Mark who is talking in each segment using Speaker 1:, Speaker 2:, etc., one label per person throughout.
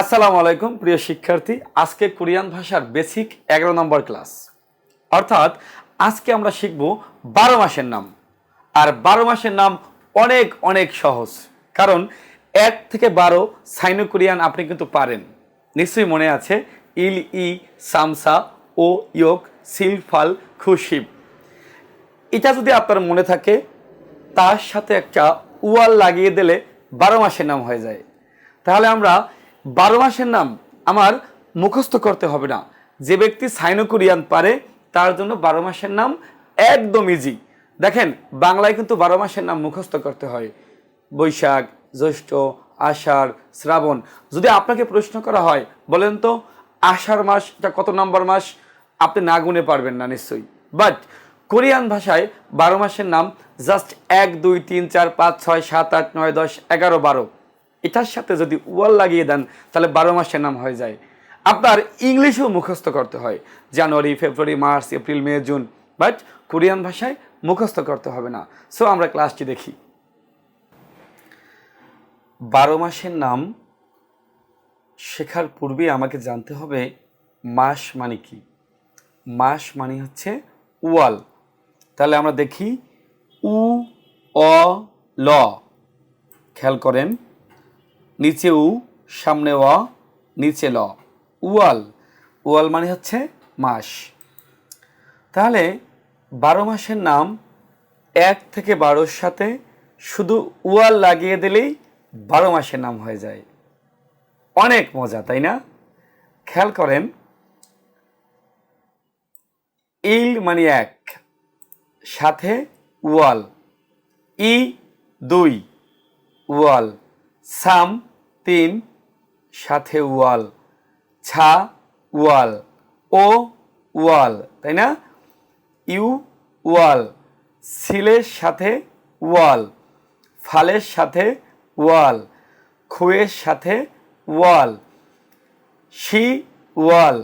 Speaker 1: আসসালামু আলাইকুম প্রিয় শিক্ষার্থী আজকে কোরিয়ান ভাষার বেসিক এগারো নম্বর ক্লাস অর্থাৎ আজকে আমরা শিখব বারো মাসের নাম আর বারো মাসের নাম অনেক অনেক সহজ কারণ এক থেকে বারো সাইনো কোরিয়ান আপনি কিন্তু পারেন নিশ্চয়ই মনে আছে ইল ই সামসা ও ইয়োক সিলফাল খুশিব এটা যদি আপনার মনে থাকে তার সাথে একটা উয়াল লাগিয়ে দিলে বারো মাসের নাম হয়ে যায় তাহলে আমরা বারো মাসের নাম আমার মুখস্থ করতে হবে না যে ব্যক্তি সাইনো কোরিয়ান পারে তার জন্য বারো মাসের নাম একদম ইজি দেখেন বাংলায় কিন্তু বারো মাসের নাম মুখস্থ করতে হয় বৈশাখ জ্যৈষ্ঠ আষাঢ় শ্রাবণ যদি আপনাকে প্রশ্ন করা হয় বলেন তো আষাঢ় মাসটা কত নম্বর মাস আপনি না গুনে পারবেন না নিশ্চয়ই বাট কোরিয়ান ভাষায় বারো মাসের নাম জাস্ট এক দুই তিন চার পাঁচ ছয় সাত আট নয় দশ এগারো বারো এটার সাথে যদি ওয়াল লাগিয়ে দেন তাহলে বারো মাসের নাম হয়ে যায় আপনার ইংলিশেও মুখস্থ করতে হয় January February March April May June but Korean ভাষায় মুখস্থ করতে হবে না সো আমরা ক্লাসটি দেখি বারো মাসের নাম শেখার পূর্বে আমাকে জানতে হবে মাস মানে কি মাস মানে হচ্ছে ওয়াল তাহলে আমরা দেখি উ অ ল খেয়াল করেন নিচে উ সামনে অ নিচে ল ওয়াল ওয়াল মানে হচ্ছে মাস তাহলে বারো মাসের নাম এক থেকে বারোর সাথে শুধু ওয়াল লাগিয়ে দিলেই বারো মাসের নাম হয়ে যায় অনেক মজা তাই না খেয়াল করেন ইল মানে এক সাথে ওয়াল ই দুই ওয়াল সাম তিন সাথে ওয়াল ছা ওয়াল ও ওয়াল তাই না ইউ ওয়াল সিলের সাথে ওয়াল ফালের সাথে ওয়াল খুয়ের সাথে ওয়াল শি ওয়াল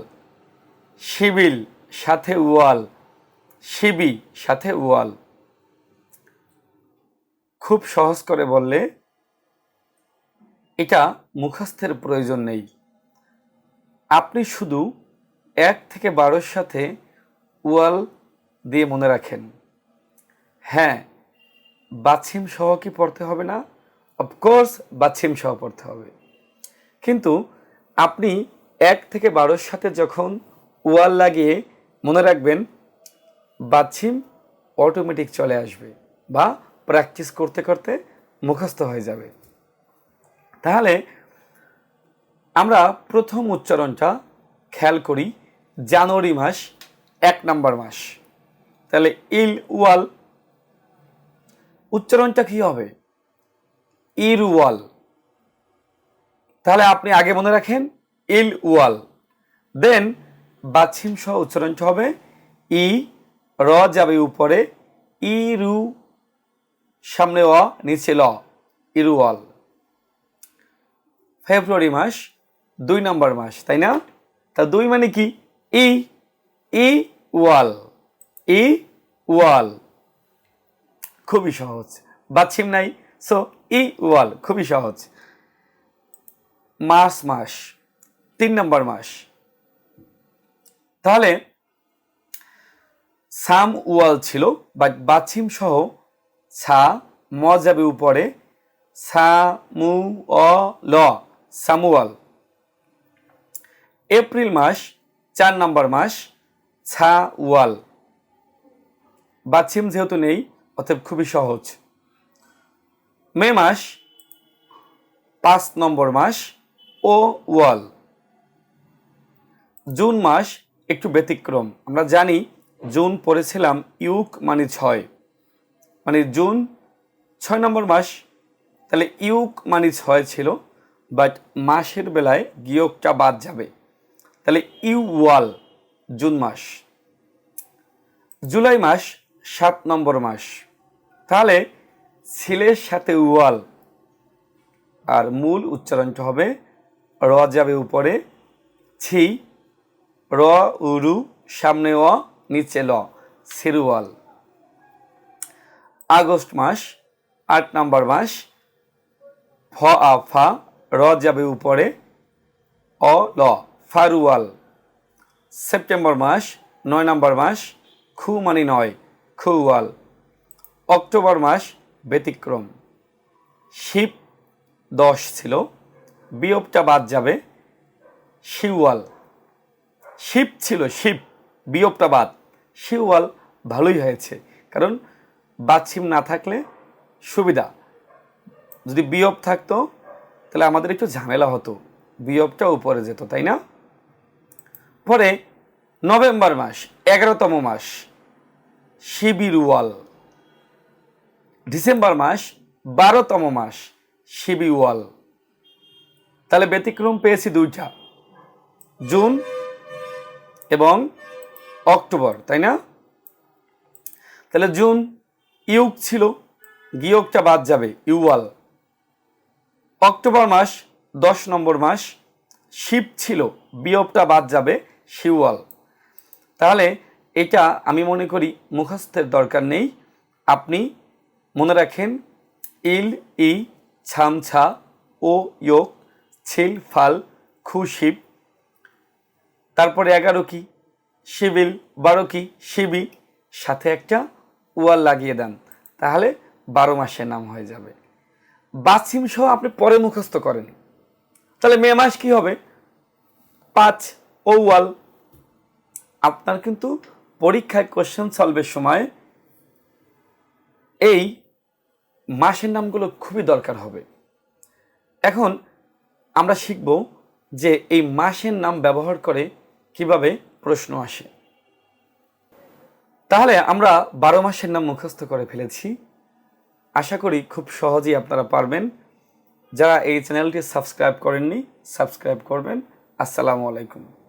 Speaker 1: শিবিল সাথে ওয়াল শিবি সাথে ওয়াল খুব সহজ করে বললে এটা মুখস্থের প্রয়োজন নেই আপনি শুধু এক থেকে বারোর সাথে ওয়াল দিয়ে মনে রাখেন হ্যাঁ বাছিম সহ কি পড়তে হবে না অফকোর্স বাছিম সহ পড়তে হবে কিন্তু আপনি এক থেকে বারোর সাথে যখন ওয়াল লাগিয়ে মনে রাখবেন বাছিম অটোমেটিক চলে আসবে বা প্র্যাকটিস করতে করতে মুখস্থ হয়ে যাবে তাহলে আমরা প্রথম উচ্চারণটা খেয়াল করি জানুয়ারি মাস এক নম্বর মাস তাহলে ইল ওয়াল উচ্চারণটা কী হবে ইর ওয়াল তাহলে আপনি আগে মনে রাখেন ইল ওয়াল দেন বাছিম সহ উচ্চারণটা হবে ই র যাবে উপরে ইরু সামনে অ নিচে ল ইরুয়াল ফেব্রুয়ারি মাস দুই নম্বর মাস তাই না তা দুই মানে কি ই ই ওয়াল ই ওয়াল খুবই সহজ বাচ্ছিম নাই সো ই ওয়াল খুবই সহজ মাস মাস তিন নম্বর মাস তাহলে সাম ওয়াল ছিল বাট বাছিম সহ সা যাবে উপরে সা মু অ ল সামুয়াল এপ্রিল মাস চার নম্বর মাস ছাওয়াল বাছিম যেহেতু নেই অতএব খুবই সহজ মে মাস পাঁচ নম্বর মাস ও ওয়াল জুন মাস একটু ব্যতিক্রম আমরা জানি জুন পড়েছিলাম ইউক মানে ছয় মানে জুন ছয় নম্বর মাস তাহলে ইউক মানে ছয় ছিল বাট মাসের বেলায় গিয়োগটা বাদ যাবে তাহলে ইউ ওয়াল জুন মাস জুলাই মাস সাত নম্বর মাস তাহলে ছেলের সাথে ওয়াল আর মূল উচ্চারণটা হবে র যাবে উপরে ছি র উরু সামনে অ নিচে ল সেরুয়াল আগস্ট মাস আট নম্বর মাস ফ আ ফা র যাবে উপরে অ ল ফারুয়াল সেপ্টেম্বর মাস নয় নম্বর মাস খু মানে নয় খুয়াল অক্টোবর মাস ব্যতিক্রম শিব দশ ছিল বিয়োগটা বাদ যাবে শিওয়াল শিব ছিল শিব বিয়োগটা বাদ শিওয়াল ভালোই হয়েছে কারণ বাদ শিব না থাকলে সুবিধা যদি বিয়োগ থাকতো তাহলে আমাদের একটু ঝামেলা হতো বিয়োগটা উপরে যেত তাই না পরে নভেম্বর মাস এগারোতম মাস শিবিরুয়াল ডিসেম্বর মাস বারোতম মাস শিবিওয়াল তাহলে ব্যতিক্রম পেয়েছি দুইটা জুন এবং অক্টোবর তাই না তাহলে জুন ইউক ছিল গিয়োগটা বাদ যাবে ইউয়াল অক্টোবর মাস দশ নম্বর মাস শিব ছিল বিয়োগটা বাদ যাবে শিওয়াল তাহলে এটা আমি মনে করি মুখস্থের দরকার নেই আপনি মনে রাখেন ইল ই ছামছা ও ইয়োগ ছিল ফাল খু শিব তারপরে এগারো কি শিবিল বারো কি শিবি সাথে একটা ওয়াল লাগিয়ে দেন তাহলে বারো মাসের নাম হয়ে যাবে বাসিম সহ আপনি পরে মুখস্থ করেন তাহলে মে মাস কী হবে পাঁচ ওয়াল আপনার কিন্তু পরীক্ষায় কোশ্চেন সলভের সময় এই মাসের নামগুলো খুবই দরকার হবে এখন আমরা শিখব যে এই মাসের নাম ব্যবহার করে কিভাবে প্রশ্ন আসে তাহলে আমরা বারো মাসের নাম মুখস্থ করে ফেলেছি আশা করি খুব সহজেই আপনারা পারবেন যারা এই চ্যানেলটি সাবস্ক্রাইব করেননি সাবস্ক্রাইব করবেন আসসালামু আলাইকুম